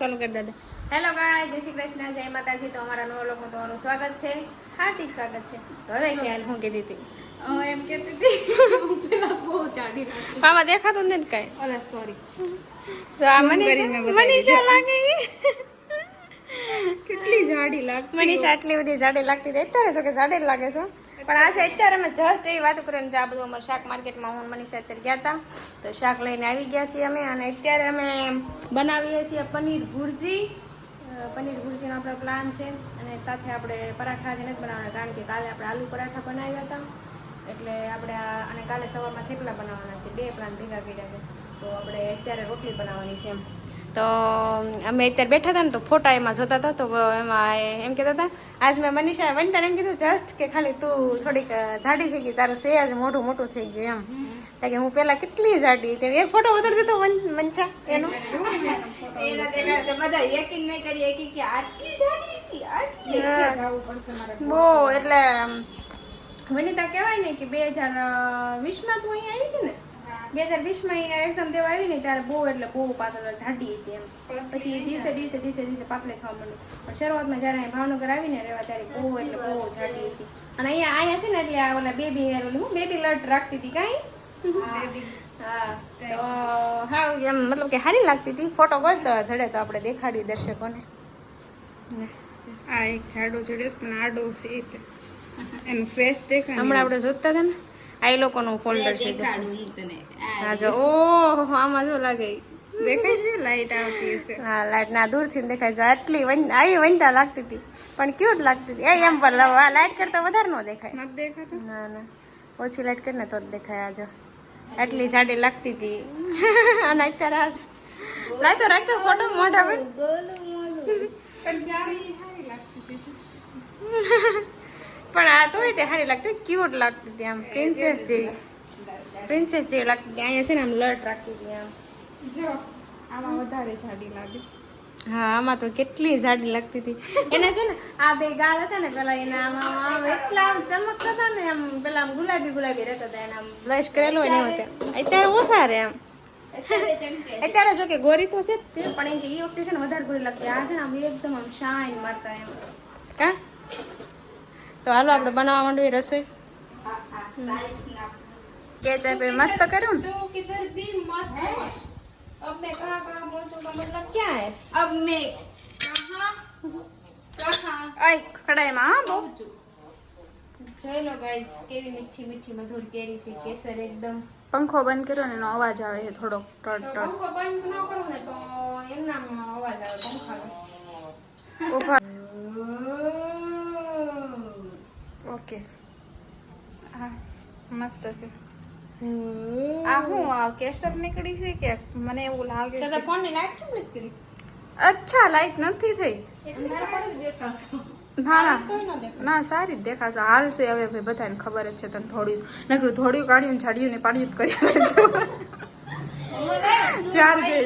ચાલુ કરી હેલો ગાય જય શ્રી કૃષ્ણ જય માતાજી. તો અમારા નવો લોકમાં તમારું સ્વાગત છે. હાર્દિક સ્વાગત છે. હવે ક્યાં હું કીધી હતી? એમ કેતી હતી. બહુ ચાડી લાગતી. દેખાતું નથી કઈ. અલા સોરી જો આ મનીષા લાગે. કેટલી જાડી લાગતી મનીષા આટલી બધી જાડી લાગતી હતી. અત્યારે જો કે જાડી લાગે છે પણ આજે અત્યારે અમે જસ્ટ એવી વાત કરીને જે આ બધું અમારે શાક માર્કેટમાં હું મનીષા અત્યારે ગયા હતા તો શાક લઈને આવી ગયા છીએ અમે અને અત્યારે અમે બનાવીએ છીએ પનીર ભુરજી. પનીર ભુરજીનો આપણો પ્લાન છે અને સાથે આપણે પરાઠા જ નથી બનાવવાના કારણ કે કાલે આપણે આલુ પરાઠા બનાવ્યા હતા. એટલે આપણે અને કાલે સવારમાં થેપલા બનાવવાના છે. બે પ્લાન ભેગા કર્યા છે. તો આપણે અત્યારે રોટલી બનાવવાની છે એમ. તો અમે અત્યારે બેઠા હતા ને તો ફોટા એમાં જોતા હતા તો એમાં એમ કહેતા હતા આજ મેં મનીષા વનિતાને એમ કીધું જસ્ટ કે ખાલી તું થોડીક જાડી થઈ ગઈ તારું સે આજ મોટું મોટું થઈ ગયું એમ. કારણ કે હું પહેલા કેટલી જાડી હતી એક ફોટો ઉતરતો હતો મન- મનછા એનો. બહુ એટલે વનિતા કહેવાય ને કે બે હજાર વીસમાં તું અહીંયા આવી હતી ને? બે હજાર વીસમાં અહીંયા એક્ઝામ દેવા આવી ને ત્યારે બહુ એટલે બહુ પાતળ ઝાડી હતી એમ. પછી દિવસે દિવસે દિવસે દિવસે પાતળી થવા માંડ્યું. પણ શરૂઆતમાં જ્યારે અહીં ભાવનગર આવીને રહેવા ત્યારે બહુ એટલે બહુ ઝાડી હતી. અને અહીંયા અહીંયા છે ને એટલે આ ઓલા બેબી હું બેબી લટ રાખતી હતી કાંઈ? હા. હા એમ મતલબ કે સારી લાગતી હતી. ફોટો ગોત જડે તો આપણે દેખાડ્યું દર્શકોને. આ એક જાડો જોડે પણ આડો છે એનું ફેસ દેખાય હમણાં આપણે જોતા હતા ને? આ એ લોકોનું ફોલ્ડર છે જો. ઓ આમાં જો લાગે. દેખાય છે? લાઈટ આવતી હશે. હા લાઈટ ના દૂરથી દેખાય. છે આટલી આવી વનતા લાગતી હતી. પણ ક્યુટ લાગતી હતી. એમ પર આ લાઈટ કરતા વધારે ન દેખાય. ના ના. ઓછી લાઈટ કરીને તો જ દેખાય આજો આટલી જાડી લાગતી હતી. અને અત્યારે આજ લાય તો રાખતો ફોટો મોઢા પર. પણ પણ આ તો તે સારી લાગતી ક્યુટ લાગતી હતી આમ પ્રિન્સેસ જેવી. પ્રિન્સેસ જેવી લાગતી હતી અહીંયા છે ને આમ લટ રાખતી હતી આમ. જો આમાં વધારે જાડી લાગે. હા આમાં તો કેટલી જાડી લાગતી હતી. એને છે ને આ બે ગાલ હતા ને પેલા એના આમાં આમ એટલા આમ ચમકતા હતા ને આમ પેલા આમ ગુલાબી ગુલાબી રહેતા હતા એને આમ બ્રશ કરેલું હોય ને એવું અત્યારે ઓછા રહે આમ. અત્યારે જો કે ગોરી તો છે તે પણ એ વખતે છે ને વધારે ગોરી લાગતી. આ છે ને આમ એકદમ આમ શાઇન મારતા એમ. કા? તો હાલો આપણે બનાવવા માંડવી રસોઈ કેચઅપ એ મસ્ત કર્યું ને तो किधर भी मत पहुंच अब मैं कहाँ कहाँ पहुंचूं का मतलब क्या है अब मैं कहाँ कहाँ આય કડાઈમાં હા બહુ ચલો ગાઈસ કેવી મીઠી મીઠી મધુર કેરી છે કેસર એકદમ પંખો બંધ કર્યો ને એનો અવાજ આવે છે થોડોક ટટ તો ટટ પંખો બંધ ન કરું ને તો એમનામાં અવાજ આવે પંખાનો ઓકે. હા મસ્ત છે. આ હું આ કેસર નીકળી છે કે? મને એવું લાગે તો છે. ફોનની લાઈટ કેમ નથી કરી? અચ્છા લાઈટ નથી થઈ. મારા પર દેખાશો. ના ના. તોય ન સારી જ દેખાશે. હાલશે હવે ભાઈ બધાને ખબર જ છે તને થોડું. નકરું થોડું કાઢ્યું ને છાડ્યું ને પાડ્યું જ કરી ચાર જે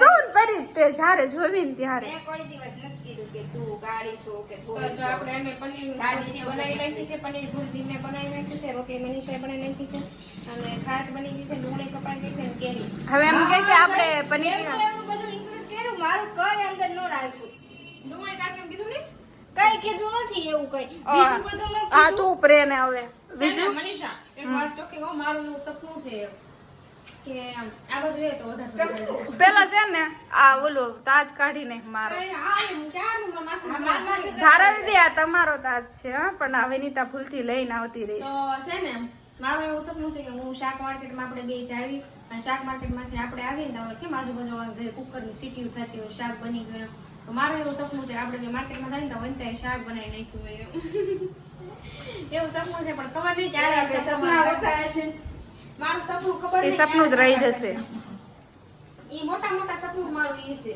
તું પરી તે જ્યારે જોવી ને ત્યારે. કોઈ દિવસ નથી કીધું કે તું છો કે થોડી જો આપણે અમે પનીર ભુરજી બનાવી નાખી છે પનીર ભુરજી મેં બનાવી નાખી છે રોટલી મનીષાએ બનાવી નાખી છે અને છાશ બની ગઈ છે ડુંગળી કપાઈ ગઈ છે અને કેરી. હવે એમ કે કે આપણે પનીર એનું એનું બધું ઇન્ક્લુડ કર્યું મારું કઈ અંદર નો રાખ્યું. ડુંગળી કાપી કીધું ને કઈ કીધું નથી એવું કઈ. બીજું બધું આ તું પ્રે હવે. બીજું? મનીષા એક વાત ચોખ્ખી મારું એવું સપનું છે પેલા છે ને આ ઓલો તાજ કાઢીને મારો. ધારા દીદી આ તમારો તાજ છે પણ આ વિનીતા ભૂલથી લઈને આવતી રહીશ છે. ને મારું એવું સપનું છે કે હું શાક માર્કેટમાં આપણે બે જાવી અને શાક માર્કેટમાંથી આપણે આવીએ ને તો કેમ આજુબાજુ ઘરે કુકરની સીટીઓ થતી હોય શાક બની ગયું તો મારું એવું સપનું છે આપણે બે માર્કેટમાં જાય ને તો વનતાએ શાક બનાવી નાખ્યું હોય એવું સપનું છે પણ ખબર નહીં ક્યારે સપના હોતા હશે. મારું સપનું ખબર એ સપનું જ રહી જશે. ઈ મોટા મોટા સપનું મારું એ છે.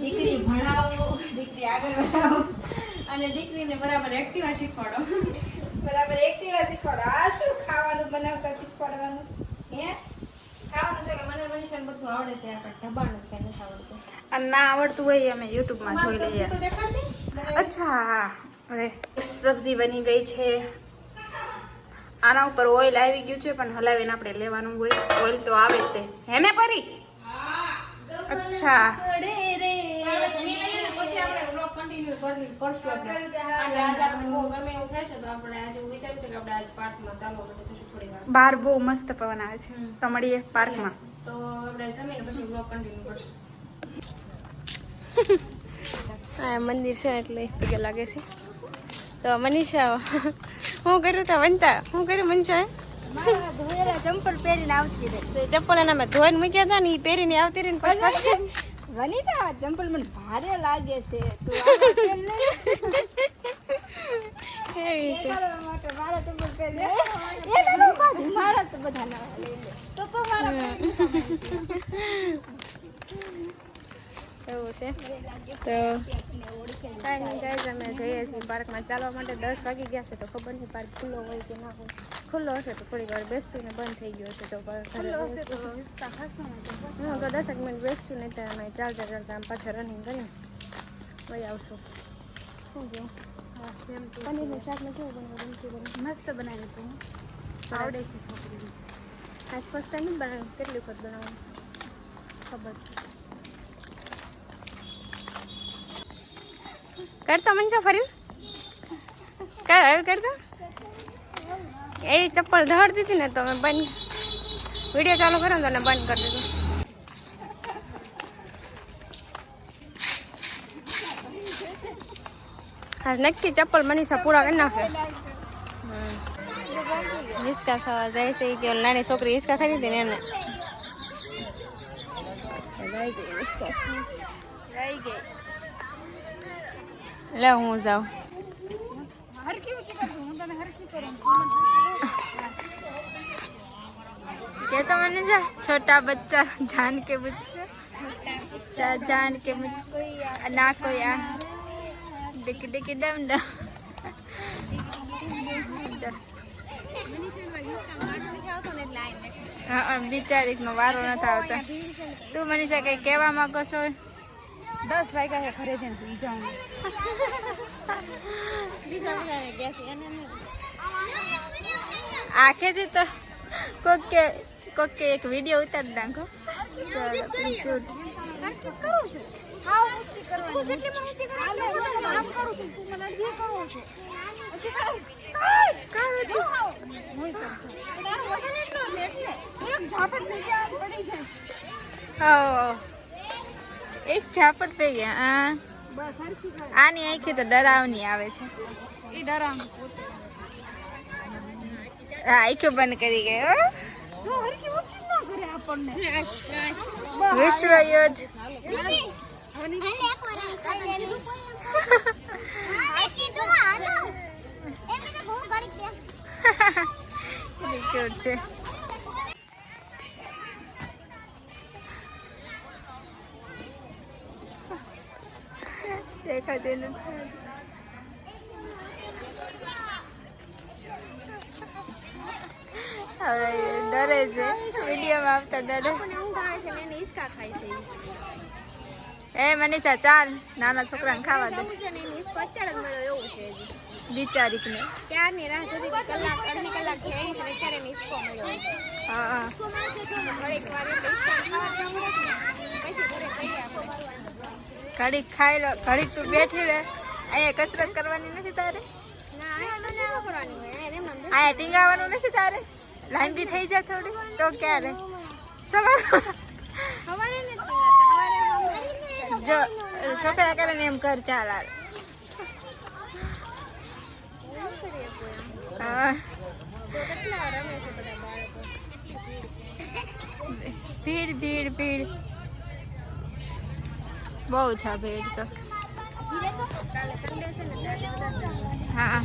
દીકરી ભણાવો દીકરી આગળ વધાવો. અને દીકરીને બરાબર એક્ટિવા શીખવાડો. બરાબર એક્ટિવા શીખવાડો. આ શું ખાવાનું બનાવતા શીખવાડવાનું? હે? ખાવાનું છે કે મને મનીષાને બધું આવડે છે આપણે ઢબાનું છે નથી આવડતું. અને ના આવડતું હોય અમે યુટ્યુબમાં જોઈ લઈએ. અચ્છા અરે સબ્જી બની ગઈ છે. આના ઉપર ઓઇલ આવી ગયું છે પણ હલાવીને આપણે લેવાનું હોય. ઓઇલ તો આવે જ તે. હે ને પરી? અચ્છા. આપણે બહુ મસ્ત પવન આવે છે. તો મળીએ પાર્કમાં. તો આપણે જમીને પછી કરશું. મંદિર છે એટલે લાગે છે. તો મનીષા હું કર્યું તો વનતા હું કર્યું મનસા ચંપલ પહેરીને આવતી રહે. તો એ ચપ્પલ એના મેં ધોઈને મૂક્યા હતા ને એ પહેરીને આવતી રહી ને પછી. વનિતા આ ચંપલ મને ભારે લાગે છે. મારા ચંપલ પહેરી એને નો કાઢી મારા તો બધા ના તો તો મારા એવું છે. તો કાંઈ નહીં ગાઈઝ અમે જઈએ છીએ પાર્કમાં. ચાલવા માટે દસ વાગી ગયા છે તો ખબર નહીં પાર્ક ખુલ્લો હોય કે ના હોય. ખુલ્લો હશે તો થોડી વાર બેસશું ને બંધ થઈ ગયો હશે તો ઘરે બેસશું. હું તો દસેક મિનિટ બેસશું નહીં ત્યાં અમે ચાલતા ચાલતા આમ પાછા રનિંગ કરીને વહી આવશું. શું કહ્યું પનીરનું શાકમાં કેવું બનવું ગમતું બને મસ્ત બનાવી તું આવડે છે છોકરીને. આજ ફર્સ્ટ ટાઈમ બનાવ્યું? કેટલી વખત બનાવવાનું ખબર છે. કરતો મંજો ફર્યું કર હવે કરતો? એ ચપ્પલ ધડતી હતી ને તો મેં બંધ વીડિયો ચાલુ કર્યો તો બંધ કરી દીધું. હા નક્કી ચપ્પલ મનીષા પૂરા કરી નાખે. હિસકા ખાવા જાય છે કે નાની છોકરી હિસકા ખાઈ હતી ને એને રહી ગઈ. લે હું જાઉં હરકી ઊંચી કર હું તને હરકી કરું કે તો મને જા છોટા બચ્ચા જાન કે મુझ જા જાન કે મુझ ના કોઈ આ ડિકી ડિકી ડમ ડમ હા બિચારીક નો વારો નથી આવતો તું મનીષા કઈ કહેવા માંગો છો દસ વાગ્યા ઘરે જઈને સુઈ જાઉં. બીજા બધાને ગયા છે એને નહીં. આખેથી તો કોક કે કોક કે એક વીડિયો ઉતારી નાખો. ચાલો, એક ઝાપટ. હો. પઈ ગયા આ. આની આંખી તો ડરાવની આવે છે એ ડરાવનું પોતે. આ આંખો બંધ કરી ગયો હો. જો હરખી ઊંચી ન કરે આપણને. વિશ્વ યોદ્ધ ક્યુટ છે દેખાતી નથી હવે ડરે છે. વિડીયોમાં આવતા ડરે. એ મનીષા ચાલ. નાના છોકરાને ખાવા દે. છે ને ક્યારની રાહ જોતી કલાક અડધી કલાક થઈ છે અત્યારે મળ્યો હા હા. ઘડીક ખાઈ લો, ઘડીક તું બેઠી રહે. અહીંયા કસરત કરવાની નથી તારે? અહીંયા ટીંગાવાનું નથી તારે? લાંબી થઈ જાય થોડી, તો ક્યારે? સવાર. જો, છોકરા કરે ને એમ કર ચાલ. હા. ભીડ ભીડ ભીડ. બહુ છે ભીડ તો. હા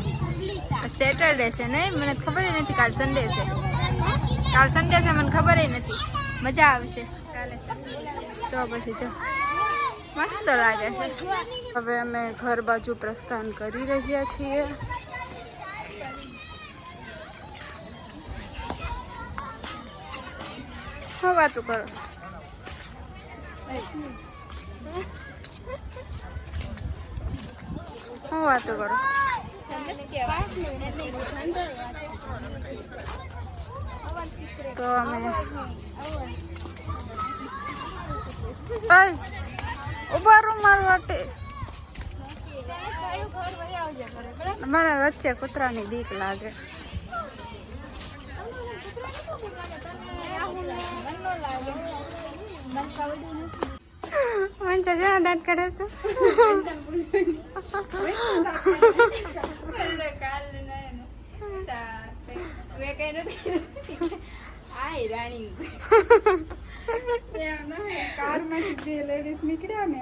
સેટરડે છે નહીં મને ખબર નથી, કાલ સન્ડે છે. કાલ સન્ડે છે, મને ખબર નથી. મજા આવશે. તો પછી જો. મસ્ત લાગે છે. હવે અમે ઘર બાજુ પ્રસ્થાન કરી રહ્યા છીએ. શું વાતું કરો છો? શું વાતો કરું તો અમે ઊભા રૂમ માર માટે. મને વચ્ચે કૂતરાની બીક લાગે. મને જો દાંત કાઢે તો લેડીઝ નીકળ્યા ને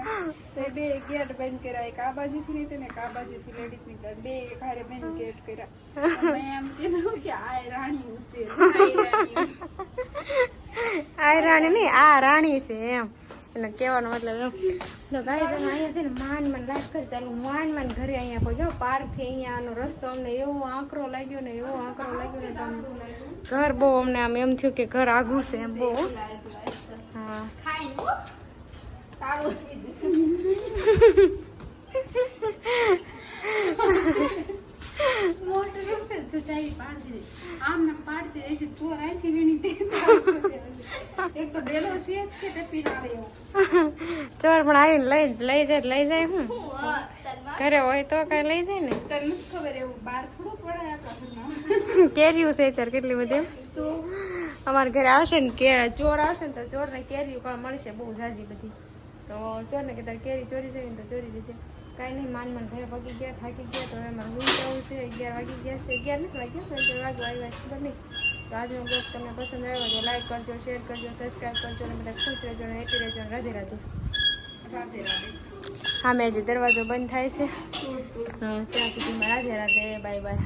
તો બે ગેટ બંધ કર્યા એક આ બાજુથી નીકળે ને આ બાજુથી નીકળ્યા બે ઘરે બંધ ગેટ કર્યા મેં એમ કીધું કે આ રાણી ઉસે આ રાણી આ રાણી છે. એમ એને કહેવાનો મતલબ એમ. તો ગાઈસ અમે અહીંયા છે ને માન માન લાઈફ કરી ચાલુ માન માન ઘરે અહીંયા પહોંચ્યો પાર્કથી અહીંયાનો રસ્તો અમને એવો આંકરો લાગ્યો ને એવો આંકરો લાગ્યો ને તો ઘર બહુ અમને આમ એમ થયું કે ઘર આઘું છે એમ બહુ હા મોટું. આમ પાડતી રહી છે ચોર આથી એક તો ડેલો છે કે ટપી ના ચોર પણ આવીને લઈ જ લઈ જાય લઈ જાય હું? ઘરે હોય તો કઈ લઈ જાય ને? તને નથી ખબર એવું બહાર થોડું પડે આપણા કેરીઓ છે અત્યારે કેટલી બધી તો? અમારા ઘરે આવશે ને કે ચોર આવશે ને તો ચોરને કેરીઓ પણ મળશે બહુ ઝાઝી બધી. તો ચોરને કે તારે કેરી ચોરી જઈ ને તો ચોરી જજે. કાંઈ નહીં માન માન ઘરે પગી ગયા થાકી ગયા તો હવે અમારે હું જવું છે અગિયાર વાગી ગયા છે. અગિયાર નથી વાગ્યા પણ વાગવા આવ્યા ખબર નહીં. તો આજનો બ્લોગ તમને પસંદ આવ્યો તો લાઈક કરજો શેર કરજો સબસ્ક્રાઈબ કરજો અને બધા ખુશ રહેજો અને હેપી રહેજો અને રાધે રાધે. રાધે હા, મેં હજી દરવાજો બંધ થાય છે. ત્યાં સુધીમાં રાધે રાધે બાય બાય